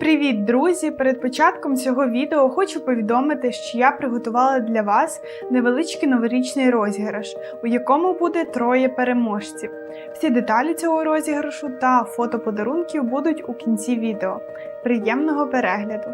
Привіт, друзі! Перед початком цього відео хочу повідомити, що я приготувала для вас невеличкий новорічний розіграш, у якому буде троє переможців. Всі деталі цього розіграшу та фото подарунків будуть у кінці відео. Приємного перегляду!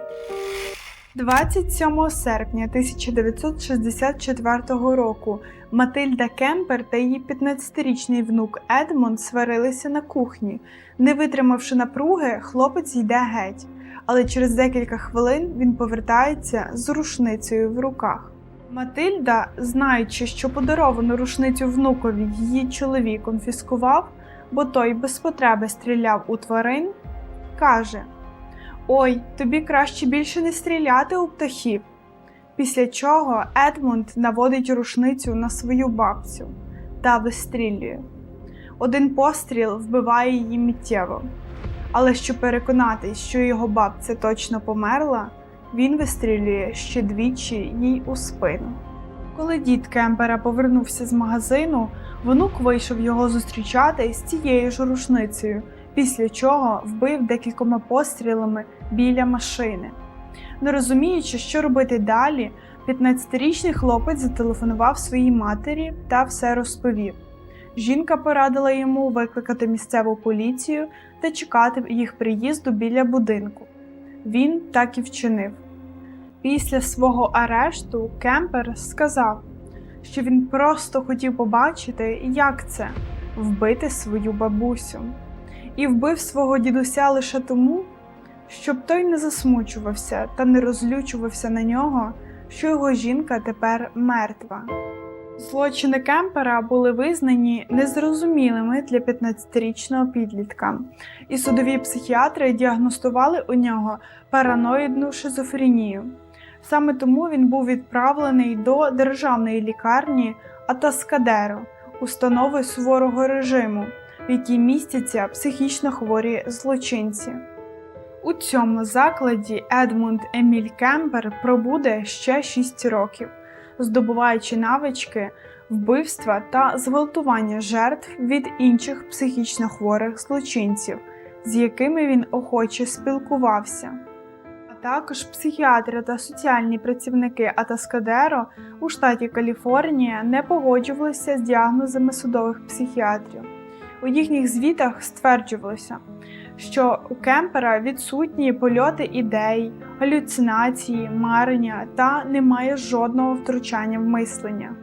27 серпня 1964 року Матильда Кемпер та її 15-річний внук Едмонд сварилися на кухні. Не витримавши напруги, хлопець йде геть, але через декілька хвилин він повертається з рушницею в руках. Матильда, знаючи, що подаровану рушницю внукові її чоловік конфіскував, бо той без потреби стріляв у тварин, каже: Ой, тобі краще більше не стріляти у птахів. Після чого Едмунд наводить рушницю на свою бабцю та вистрілює. Один постріл вбиває її миттєво. Але щоб переконатись, що його бабця точно померла, він вистрілює ще двічі їй у спину. Коли дід Кемпера повернувся з магазину, внук вийшов його зустрічати з цією ж рушницею, після чого вбив декількома пострілами біля машини. Не розуміючи, що робити далі, 15-річний хлопець зателефонував своїй матері та все розповів. Жінка порадила йому викликати місцеву поліцію та чекати їх приїзду біля будинку. Він так і вчинив. Після свого арешту Кемпер сказав, що він просто хотів побачити, як це вбити свою бабусю, і вбив свого дідуся лише тому, щоб той не засмучувався та не розлючувався на нього, що його жінка тепер мертва. Злочини Кемпера були визнані незрозумілими для 15-річного підлітка, і судові психіатри діагностували у нього параноїдну шизофренію. Саме тому він був відправлений до державної лікарні Атаскадеро, установи суворого режиму, в якій містяться психічно хворі злочинці. У цьому закладі Едмунд Еміль Кемпер пробуде ще 6 років, здобуваючи навички вбивства та зґвалтування жертв від інших психічно хворих злочинців, з якими він охоче спілкувався. А також психіатри та соціальні працівники Атаскадеро у штаті Каліфорнія не погоджувалися з діагнозами судових психіатрів. У їхніх звітах стверджувалося, що у Кемпера відсутні польоти ідей, галюцинації, марення та немає жодного втручання в мислення.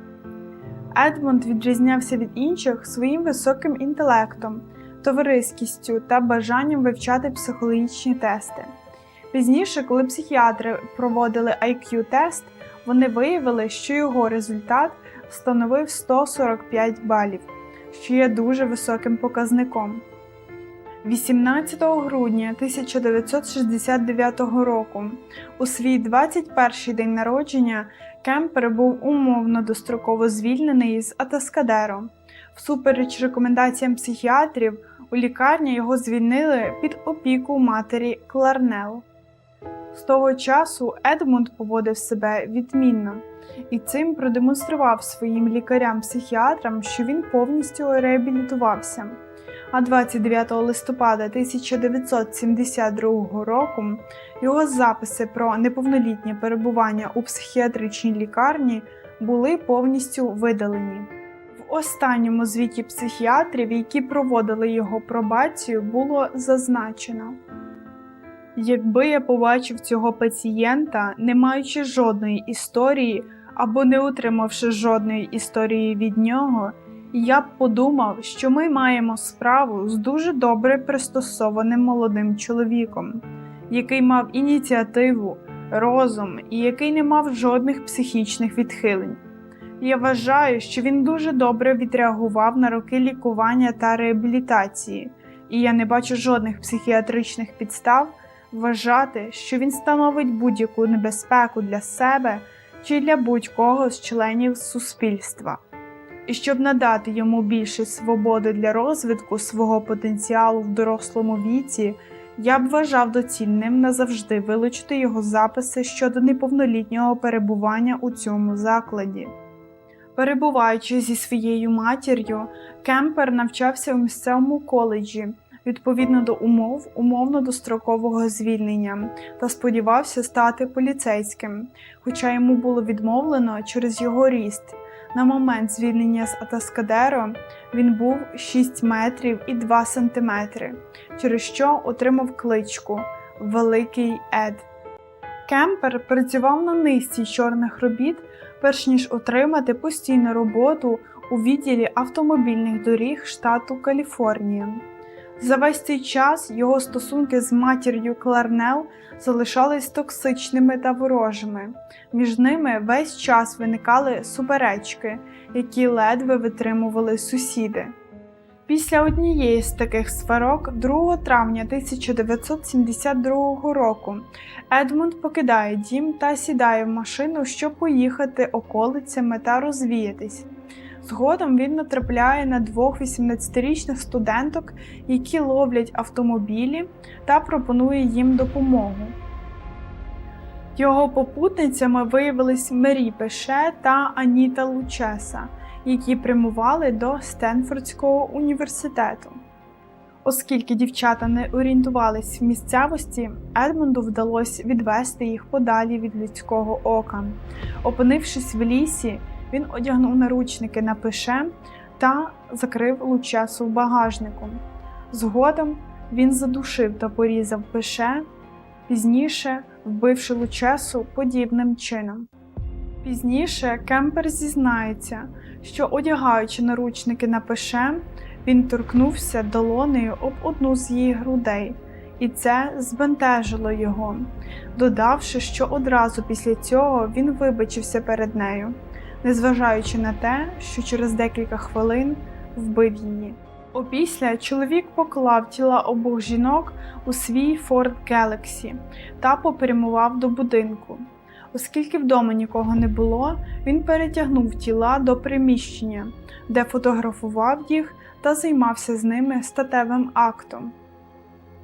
Едмунд відрізнявся від інших своїм високим інтелектом, товариськістю та бажанням вивчати психологічні тести. Пізніше, коли психіатри проводили IQ-тест, вони виявили, що його результат становив 145 балів, що є дуже високим показником. 18 грудня 1969 року, у свій 21-й день народження, Кемпер був умовно достроково звільнений з Атаскадеро. Всупереч рекомендаціям психіатрів, у лікарні його звільнили під опіку матері Кларнел. З того часу Едмунд поводив себе відмінно і цим продемонстрував своїм лікарям-психіатрам, що він повністю реабілітувався. А 29 листопада 1972 року його записи про неповнолітнє перебування у психіатричній лікарні були повністю видалені. В останньому звіті психіатрів, які проводили його пробацію, було зазначено. Якби я побачив цього пацієнта, не маючи жодної історії або не отримавши жодної історії від нього, я б подумав, що ми маємо справу з дуже добре пристосованим молодим чоловіком, який мав ініціативу, розум і який не мав жодних психічних відхилень. Я вважаю, що він дуже добре відреагував на роки лікування та реабілітації, і я не бачу жодних психіатричних підстав вважати, що він становить будь-яку небезпеку для себе чи для будь-кого з членів суспільства. І щоб надати йому більше свободи для розвитку свого потенціалу в дорослому віці, я б вважав доцільним назавжди вилучити його записи щодо неповнолітнього перебування у цьому закладі. Перебуваючи зі своєю матір'ю, Кемпер навчався у місцевому коледжі, відповідно до умов умовно-дострокового звільнення та сподівався стати поліцейським, хоча йому було відмовлено через його ріст. На момент звільнення з Атаскадеро він був 6 метрів і 2 сантиметри, через що отримав кличку Великий Ед. Кемпер працював на низці чорних робіт, перш ніж отримати постійну роботу у відділі автомобільних доріг штату Каліфорнія. За весь цей час його стосунки з матір'ю Кларнел залишались токсичними та ворожими. Між ними весь час виникали суперечки, які ледве витримували сусіди. Після однієї з таких сварок, 2 травня 1972 року, Едмунд покидає дім та сідає в машину, щоб поїхати околицями та розвіятись. Згодом він натрапляє на двох 18-річних студенток, які ловлять автомобілі та пропонує їм допомогу. Його попутницями виявились Мері Пеше та Аніта Лучеса, які прямували до Стенфордського університету. Оскільки дівчата не орієнтувались в місцевості, Едмунду вдалося відвести їх подалі від людського ока. Опинившись в лісі, він одягнув наручники на пише та закрив лучесу в багажнику. Згодом він задушив та порізав пише, пізніше вбивши лучесу подібним чином. Пізніше Кемпер зізнається, що одягаючи наручники на пише, він торкнувся долонею об одну з її грудей, і це збентежило його, додавши, що одразу після цього він вибачився перед нею, незважаючи на те, що через декілька хвилин вбив її. Опісля чоловік поклав тіла обох жінок у свій Ford Galaxy та попрямував до будинку. Оскільки вдома нікого не було, він перетягнув тіла до приміщення, де фотографував їх та займався з ними статевим актом.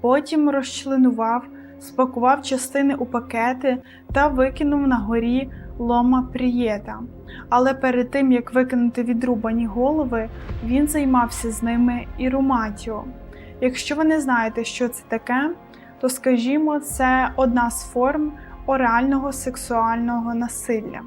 Потім розчленував, спакував частини у пакети та викинув на горі лома Прієта. Але перед тим як викинути відрубані голови, він займався з ними і руматіо. Якщо ви не знаєте, що це таке, то скажімо, це одна з форм орального сексуального насилля.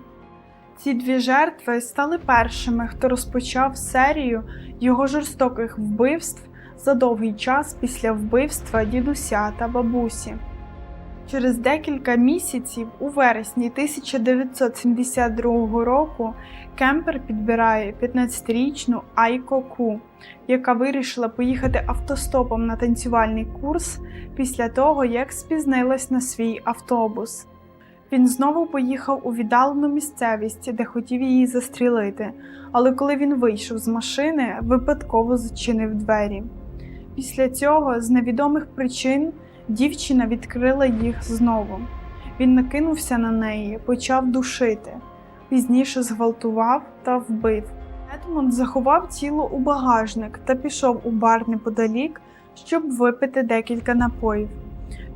Ці дві жертви стали першими, хто розпочав серію його жорстоких вбивств за довгий час після вбивства дідуся та бабусі. Через декілька місяців, у вересні 1972 року, Кемпер підбирає 15-річну Айко Ку, яка вирішила поїхати автостопом на танцювальний курс після того, як спізнилась на свій автобус. Він знову поїхав у віддалену місцевість, де хотів її застрілити, але коли він вийшов з машини, випадково зачинив двері. Після цього, з невідомих причин, дівчина відкрила їх знову. Він накинувся на неї, почав душити, пізніше зґвалтував та вбив. Едмонд заховав тіло у багажник та пішов у бар неподалік, щоб випити декілька напоїв.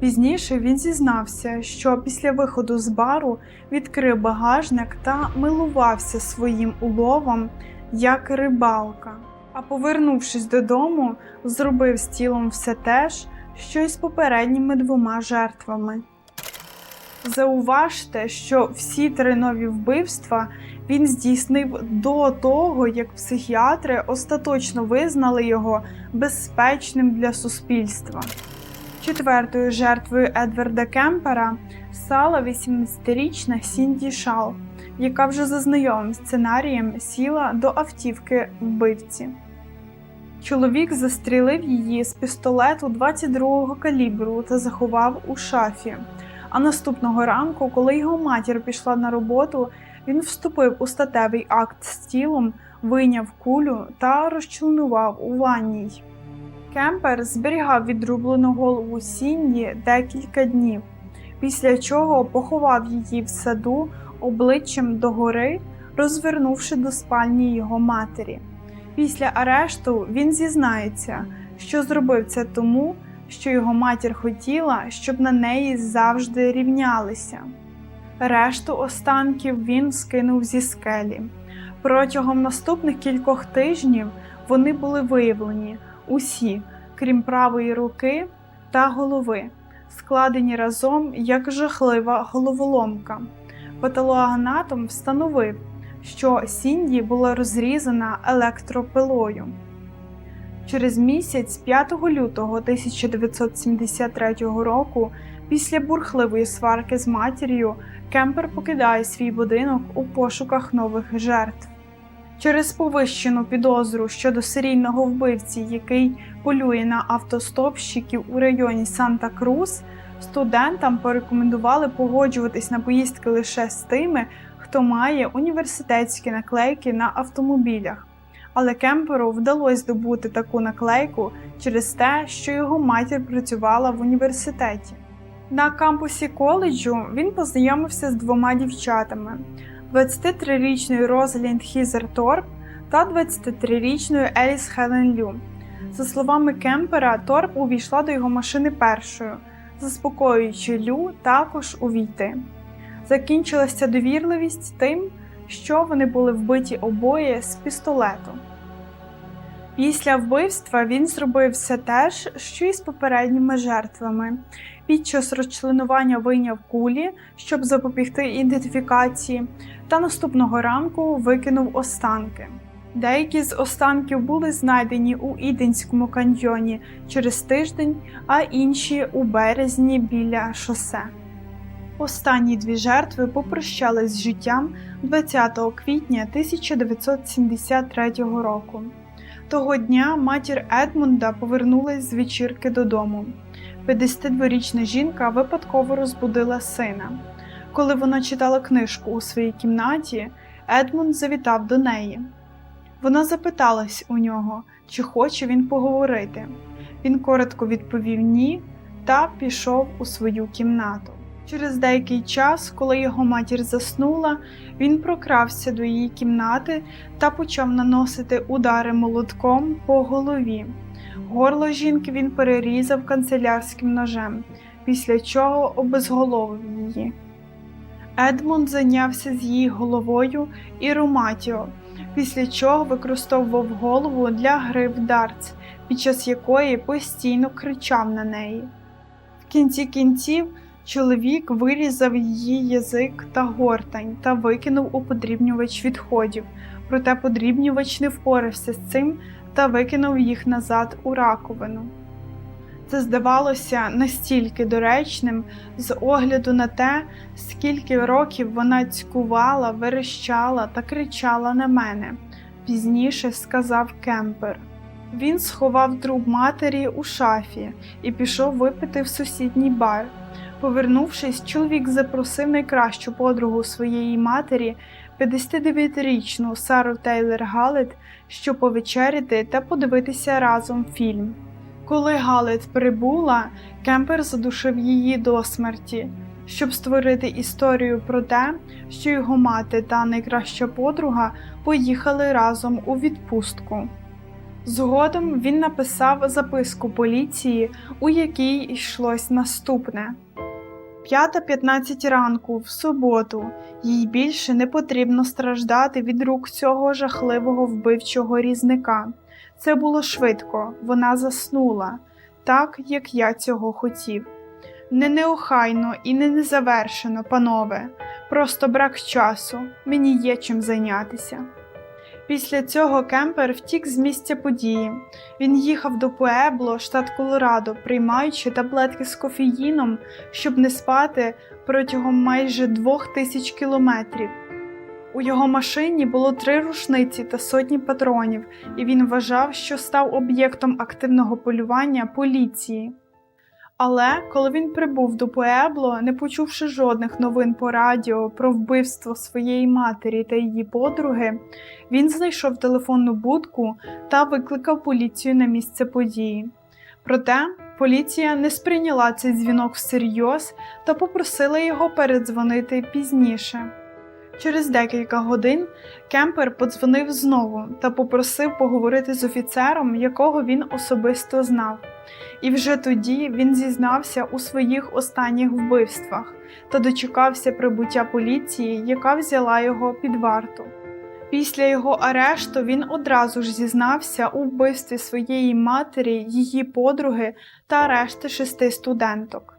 Пізніше він зізнався, що після виходу з бару відкрив багажник та милувався своїм уловом як рибалка. А повернувшись додому, зробив з тілом все те ж, що й з попередніми двома жертвами. Зауважте, що всі три нові вбивства він здійснив до того, як психіатри остаточно визнали його безпечним для суспільства. Четвертою жертвою Едварда Кемпера стала 18-річна Сінді Шал, яка вже за знайомим сценарієм сіла до автівки вбивці. Чоловік застрілив її з пістолету 22-го калібру та заховав у шафі. А наступного ранку, коли його матір пішла на роботу, він вступив у статевий акт з тілом, вийняв кулю та розчленував у ванній. Кемпер зберігав відрублену голову Сінді декілька днів, після чого поховав її в саду обличчям догори, розвернувши до спальні його матері. Після арешту він зізнається, що зробив це тому, що його матір хотіла, щоб на неї завжди рівнялися. Решту останків він скинув зі скелі. Протягом наступних кількох тижнів вони були виявлені усі, крім правої руки та голови, складені разом як жахлива головоломка. Патологоанатом встановив, що Сінді була розрізана електропилою. Через місяць, 5 лютого 1973 року, після бурхливої сварки з матір'ю, Кемпер покидає свій будинок у пошуках нових жертв. Через повищену підозру щодо серійного вбивці, який полює на автостопщиків у районі Санта-Крус, студентам порекомендували погоджуватись на поїздки лише з тими, хто має університетські наклейки на автомобілях. Але Кемперу вдалося здобути таку наклейку через те, що його матір працювала в університеті. На кампусі коледжу він познайомився з двома дівчатами: 23-річною Розалінд Хізер Торп та 23-річною Еліс Хелен Лю. За словами Кемпера, Торп увійшла до його машини першою, заспокоюючи Лю також увійти. Закінчилася довірливість тим, що вони були вбиті обоє з пістолету. Після вбивства він зробив все те ж, що й з попередніми жертвами. Під час розчленування вийняв кулі, щоб запобігти ідентифікації, та наступного ранку викинув останки. Деякі з останків були знайдені у Іденському каньйоні через тиждень, а інші у березні біля шосе. Останні дві жертви попрощались з життям 20 квітня 1973 року. Того дня матір Едмунда повернулась з вечірки додому. 52-річна жінка випадково розбудила сина. Коли вона читала книжку у своїй кімнаті, Едмунд завітав до неї. Вона запиталась у нього, чи хоче він поговорити. Він коротко відповів ні та пішов у свою кімнату. Через деякий час, коли його матір заснула, він прокрався до її кімнати та почав наносити удари молотком по голові. Горло жінки він перерізав канцелярським ножем, після чого обезголовив її. Едмунд зайнявся з її головою і руматіо, після чого використовував голову для гри в дартс, під час якої постійно кричав на неї. В кінці кінців чоловік вирізав її язик та гортань та викинув у подрібнювач відходів, проте подрібнювач не впорався з цим та викинув їх назад у раковину. Це здавалося настільки доречним з огляду на те, скільки років вона цькувала, верещала та кричала на мене, пізніше сказав Кемпер. Він сховав труп матері у шафі і пішов випити в сусідній бар. Повернувшись, чоловік запросив найкращу подругу своєї матері, 59-річну Сару Тейлер Галет, щоб повечеряти та подивитися разом фільм. Коли Галет прибула, Кемпер задушив її до смерті, щоб створити історію про те, що його мати та найкраща подруга поїхали разом у відпустку. Згодом він написав записку поліції, у якій йшлось наступне. 5.15 ранку в суботу їй більше не потрібно страждати від рук цього жахливого вбивчого різника. Це було швидко, вона заснула, так як я цього хотів. Не неохайно і не незавершено, панове, просто брак часу, мені є чим зайнятися. Після цього Кемпер втік з місця події. Він їхав до Пуебло, штат Колорадо, приймаючи таблетки з кофеїном, щоб не спати протягом майже двох тисяч кілометрів. У його машині було три рушниці та сотні патронів, і він вважав, що став об'єктом активного полювання поліції. Але коли він прибув до Пуебло, не почувши жодних новин по радіо про вбивство своєї матері та її подруги, він знайшов телефонну будку та викликав поліцію на місце події. Проте поліція не сприйняла цей дзвінок всерйоз та попросила його передзвонити пізніше. Через декілька годин Кемпер подзвонив знову та попросив поговорити з офіцером, якого він особисто знав. І вже тоді він зізнався у своїх останніх вбивствах та дочекався прибуття поліції, яка взяла його під варту. Після його арешту він одразу ж зізнався у вбивстві своєї матері, її подруги та решти шести студенток.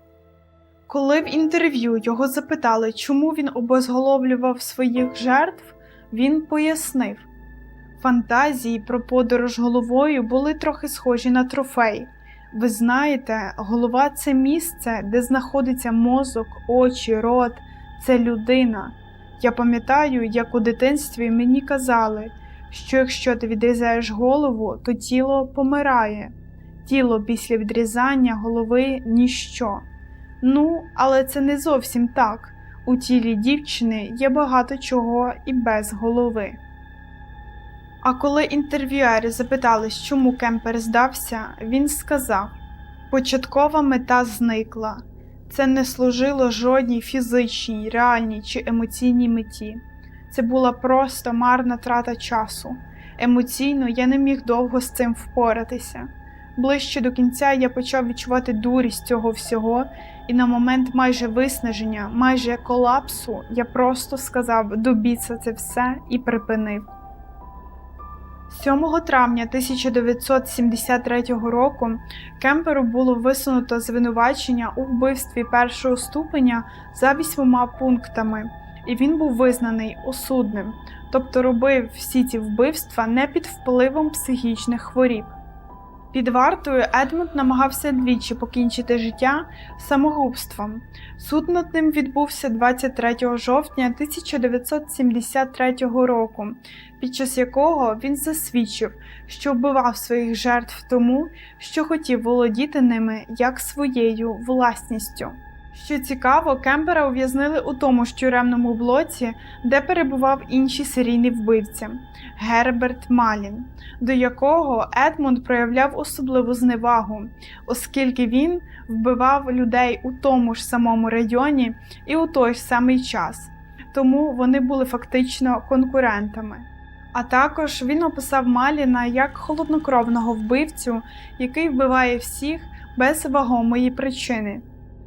Коли в інтерв'ю його запитали, чому він обезголовлював своїх жертв, він пояснив фантазії про подорож головою були трохи схожі на трофей. Ви знаєте, голова це місце, де знаходиться мозок, очі, рот, це людина. Я пам'ятаю, як у дитинстві мені казали, що якщо ти відрізаєш голову, то тіло помирає, тіло після відрізання голови ніщо. Ну, але це не зовсім так. У тілі дівчини є багато чого і без голови. А коли інтерв'юери запитали, чому Кемпер здався, він сказав: початкова мета зникла. Це не служило жодній фізичній, реальній чи емоційній меті. Це була просто марна трата часу. Емоційно я не міг довго з цим впоратися. Ближче до кінця я почав відчувати дурість цього всього, і на момент майже виснаження, майже колапсу, я просто сказав добіться це все і припинив. 7 травня 1973 року Кемперу було висунуто звинувачення у вбивстві першого ступеня за вісьмома пунктами, і він був визнаний осудним, тобто робив всі ці вбивства не під впливом психічних хворіб. Під вартою Едмунд намагався двічі покінчити життя самогубством. Суд над ним відбувся 23 жовтня 1973 року, під час якого він засвідчив, що вбивав своїх жертв тому, що хотів володіти ними як своєю власністю. Що цікаво, Кемпера ув'язнили у тому ж тюремному блоці, де перебував інший серійний вбивця Герберт Малін, до якого Едмунд проявляв особливу зневагу, оскільки він вбивав людей у тому ж самому районі і у той ж самий час, тому вони були фактично конкурентами. А також він описав Маліна як холоднокровного вбивцю, який вбиває всіх без вагомої причини.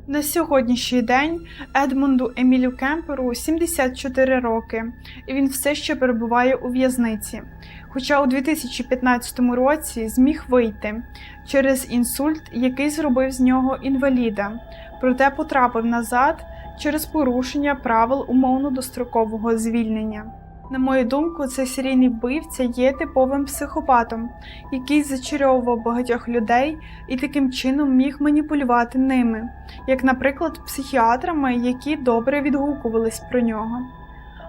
На сьогоднішній день Едмунду Емілю Кемперу 74 роки, і він все ще перебуває у в'язниці. Хоча у 2015 році зміг вийти через інсульт, який зробив з нього інваліда, проте потрапив назад через порушення правил умовно-дострокового звільнення. На мою думку, цей серійний вбивця є типовим психопатом, який зачаровував багатьох людей і таким чином міг маніпулювати ними, як, наприклад, психіатрами, які добре відгукувались про нього.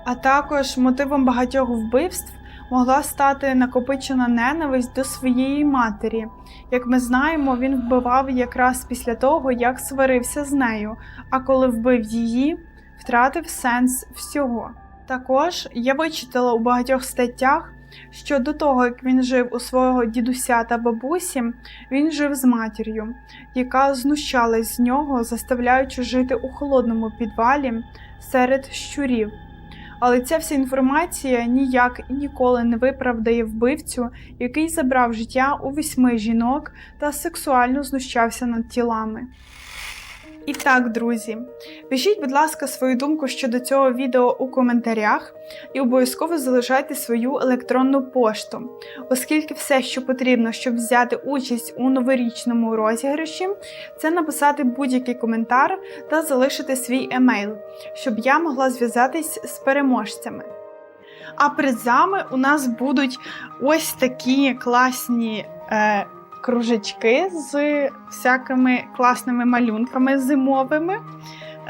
А також мотивом багатьох вбивств могла стати накопичена ненависть до своєї матері. Як ми знаємо, він вбивав якраз після того, як сварився з нею, а коли вбив її, втратив сенс всього. Також я вичитала у багатьох статтях, що до того, як він жив у свого дідуся та бабусі, він жив з матір'ю, яка знущалась з нього, заставляючи жити у холодному підвалі серед щурів. Але ця вся інформація ніяк і ніколи не виправдає вбивцю, який забрав життя у восьми жінок та сексуально знущався над тілами. І так, друзі, пишіть, будь ласка, свою думку щодо цього відео у коментарях і обов'язково залишайте свою електронну пошту, оскільки все, що потрібно, щоб взяти участь у новорічному розіграші, це написати будь-який коментар та залишити свій емейл, щоб я могла зв'язатись з переможцями. А призами у нас будуть ось такі класні. Е, кружечки з всякими класними малюнками зимовими.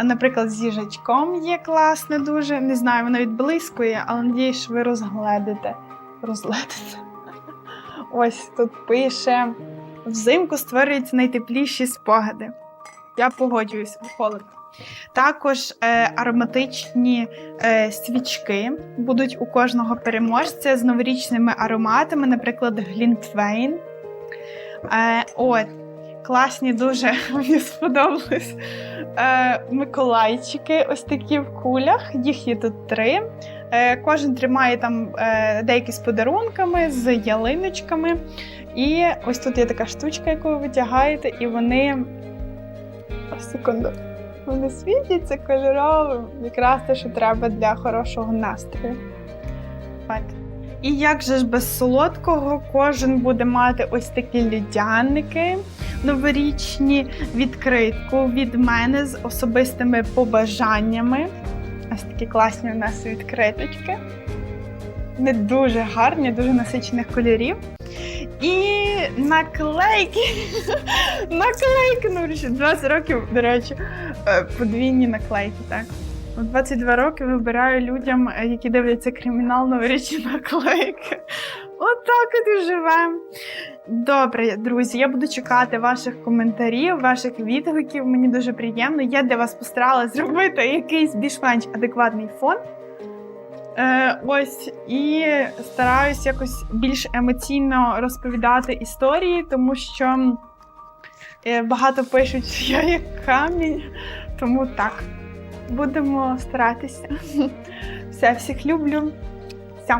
Наприклад, з їжачком є класне дуже. Не знаю, воно відблискує, але надіюсь, що ви розгледите. Розгледите. Ось тут пише: взимку створюються найтепліші спогади. Я погоджуюсь, холодно. Також е, ароматичні е, свічки будуть у кожного переможця з новорічними ароматами, наприклад, Глінтвейн. Е, От, класні, дуже мені сподобались е, Миколайчики, ось такі в кулях. Їх є тут три. Е, Кожен тримає там е, деякі з подарунками, з ялиночками. І ось тут є така штучка, яку ви витягаєте, і вони. Секунду. Вони світяться кольоровим, якраз те, що треба для хорошого настрою. От. І як же ж без солодкого, кожен буде мати ось такі людяники новорічні, відкритку від мене з особистими побажаннями. Ось такі класні у нас відкриточки. Вони дуже гарні, дуже насичених кольорів. І наклейки. наклейки, ну, 20 років, до речі, е, подвійні наклейки, так. У 22 роки вибираю людям, е, які дивляться кримінал новорічні наклейки. Отак от і живемо. Добре, друзі, я буду чекати ваших коментарів, ваших відгуків. Мені дуже приємно. Я для вас постаралась зробити якийсь більш-менш адекватний фон. Е, ось і стараюсь якось більш емоційно розповідати історії, тому що е, багато пишуть, що я як камінь. Тому так, будемо старатися. Все, всіх люблю. Все.